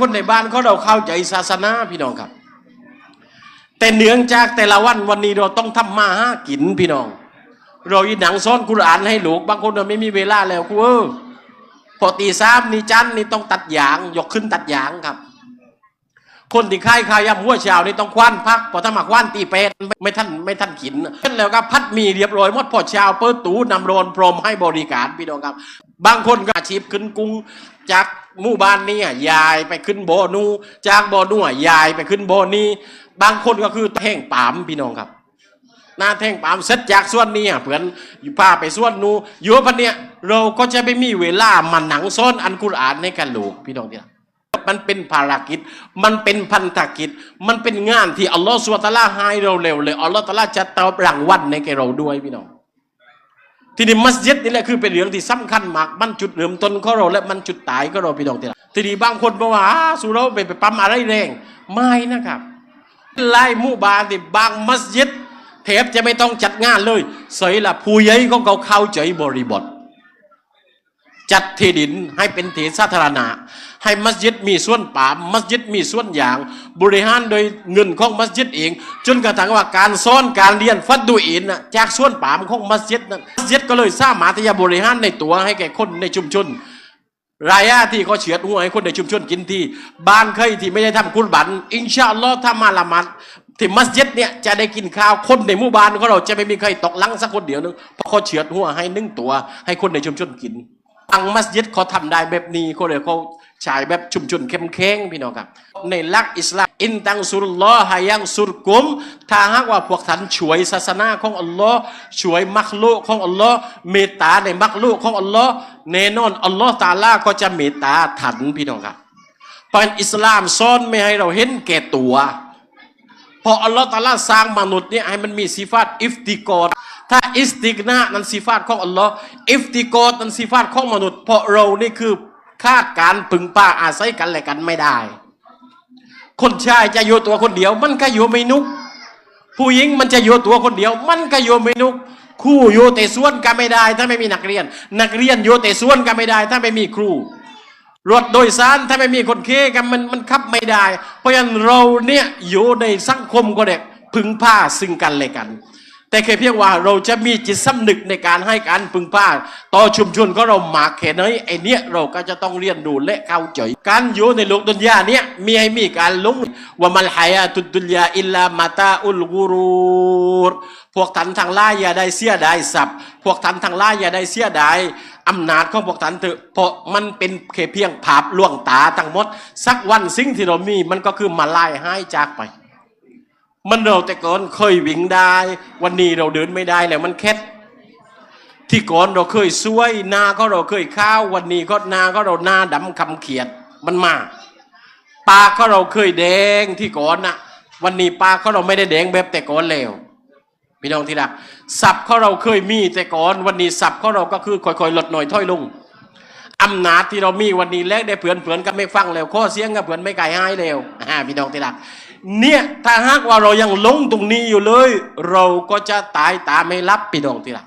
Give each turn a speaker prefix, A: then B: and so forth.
A: คนในบ้านเขาเราเข้าใจศาสนาพี่น้องครับ แต่เนื่องจากแต่ละวันวันนี้เราต้องทำมาหากินพี่น้อง เราอีหนังซ้อนกุรอานให้ลูกบางคนเราไม่มีเวลาแล้วกูเออพอตีสามนี่จันนี่ต้องตัดยาง ยกขึ้นตัดยางครับ คนที่ค่ายขายยำหัวเช้านี่ต้องคว้านพักพอถ้ามาคว้านตีเป็ดไม่ไม่ท่านไม่ท่านขินเช่นแล้วก็พัดมีเรียบร้อยหมดพอเช้าเปิดตู้นำโรนพรมให้บริการพี่น้องครับ บางคนก็อาชีพขึ้นกรุงจากหมู่บ้านนี่ยายไปขึ้นโบนูจากโบนูยายไปขึ้นโบนี้บางคนก็คือแท่งปามพี่น้องครับหน้าแท่งปามเสร็จจากส่วนนี้อะเพื่อนอยู่พาไปส่วนนูอยู่พันเนี่ยเราก็จะไม่มีเวลามาหนังซ้อนอันกุรอานในกันลูกพี่น้องที่รักมันเป็นภารกิจ มันเป็นพันธกิจ มันเป็นงานที่อัลลอฮฺสุลตาลาให้เราเร็วเลยอัลลอฮฺตาลาจะตอบรางวัลในแกเราด้วยพี่น้อง ทีนี้มัสยิดนี่แหละคือเป็นเรื่องที่สำคัญมากมันจุดเริ่มต้นของเราและมันจุดตายของเราพี่น้องที่รักทีนี้บางคนบอกว่าอ้าสุเราไปไปปั๊มอะไรแรงไม่นะครับไล่มู่บานที่บางมัสยิดแทบจะไม่ต้องจัดงานเลยใสยละผู้ใหญ่ของเขาเข้าใจบริบท จัดที่ดินให้เป็นที่สาธารณะ ให้มัสยิดมีส่วนป่ามัสยิดมีส่วนอย่าง บริหารโดยเงินของมัสยิดเอง จนกระทั่งว่าการสอนการเรียนฟัดดูอินจากส่วนป่ามของมัสยิดนะมัสยิดก็เลยสามารถที่จะบริหารในตัวให้แก่คนในชุมชน รายาที่เขาเฉียดหัวให้คนในชุมชนกินที่ บ้านเคยที่ไม่ได้ทำกุลบัน อินชาอัลลอฮ์ถ้ามาละมัดที่มัสยิดเนี่ยจะได้กินข้าวคนในหมู่บ้านของเราจะไม่มีใครตกหลังสักคนเดียวนึงเพราะเขาเฉียดหัวให้นึ่งตัว ให้คนในชุมชนกิน อังมัสยิดเขาทำได้แบบนี้เขาเลยเขาฉายแบบชุมชนเข้มแข็งพี่น้องครับ ในหลักอิสลามอินตังสุลลอฮายังสุรกุม ถ้าหากว่าพวกท่านช่วยศาสนาของอัลลอฮ์ช่วยมักลุกของอัลลอฮ์เมตตาในมักลุกของอัลลอฮ์แน่นอนอัลลอฮ์ตาลาก็จะเมตตาทันพี่น้องครับเพราะฉะนั้นอิสลามซ่อนไม่ให้เราเห็นแก่ตัวพออัลลอฮ์ตาลาสร้างมนุษย์เนี่ยให้มันมีสิฟาตอิฟติกอ ถ้าอิสติกนานั้นสิฟาตของอัลลอฮ์อิฟติกอดนั้นสิฟาตของมนุษย์ เพราะเรานี่คือคาดการณ์พึงป้าอาศัยกันและกันไม่ได้ คนชายจะอยู่ตัวคนเดียว มันก็อยู่ไม่นุก ผู้หญิงมันจะอยู่ตัวคนเดียว มันก็อยู่ไม่นุก คู่อยู่แต่ส่วนก็ไม่ได้ ถ้าไม่มีนักเรียน นักเรียนอยู่แต่ส่วนก็ไม่ได้ ถ้าไม่มีครูรถโดยสารถ้าไม่มีคนเคกันมันมันขับไม่ได้ เพราะฉะนั้นเราเนี่ยอยู่ในสังคมก็เด็กพึงผ้าซึ่งกันและกัน แต่แค่เพียงว่าเราจะมีจิตสำนึกในการให้การพึงผ้าต่อชุมชนก็เราหมากแค่ไหนไอเนี้ยเราก็จะต้องเรียนดูและเข้าใจการอยู่ในโลกดุนยาเนี่ยมีให้มีการลงว่ามัลหายาตุดุนยาอิลลามาตาอุลกูรูรพวกท่านทั้งหลายอย่าได้เสียดายทรัพย์พวกท่านทั้งหลายอย่าได้เสียดายอำนาจของพวกท่านเถอะเพราะมันเป็นแค่เพียงภาพลวงตาทั้งหมด สักวันสิ่งที่เรามีมันก็คือมาไลายหายจากไป มันเราแต่ก่อนเคยวิ่งได้ วันนี้เราเดินไม่ได้แล้วมันแค่ที่ก่อนเราเคยซวยนาก็เราเคยข้าว วันนี้ก็นาก็เราหน้าดำคำเขียดมันมาปากก็เราเคยแดงที่ก่อนน่ะวันนี้ปากก็เราไม่ได้แดงแบบแต่ก่อนแล้วพี่น้องที่รักสับเขาเราเคยมีแต่ก่อน วันนี้สับเขาเราก็คือค่อยๆลดหน่อยถ้อยลงอำนาจที่เรามีวันนี้แลกได้เผื่อนเผื่อนก็ไม่ฟังแล้วข้อเสียงกับเผื่อนไม่ไกลให้แล้วพี่น้องที่รัก เนี่ยถ้าหากว่าเรายังหลงตรงนี้อยู่เลย เราก็จะตายตาไม่รับพี่น้องทีละ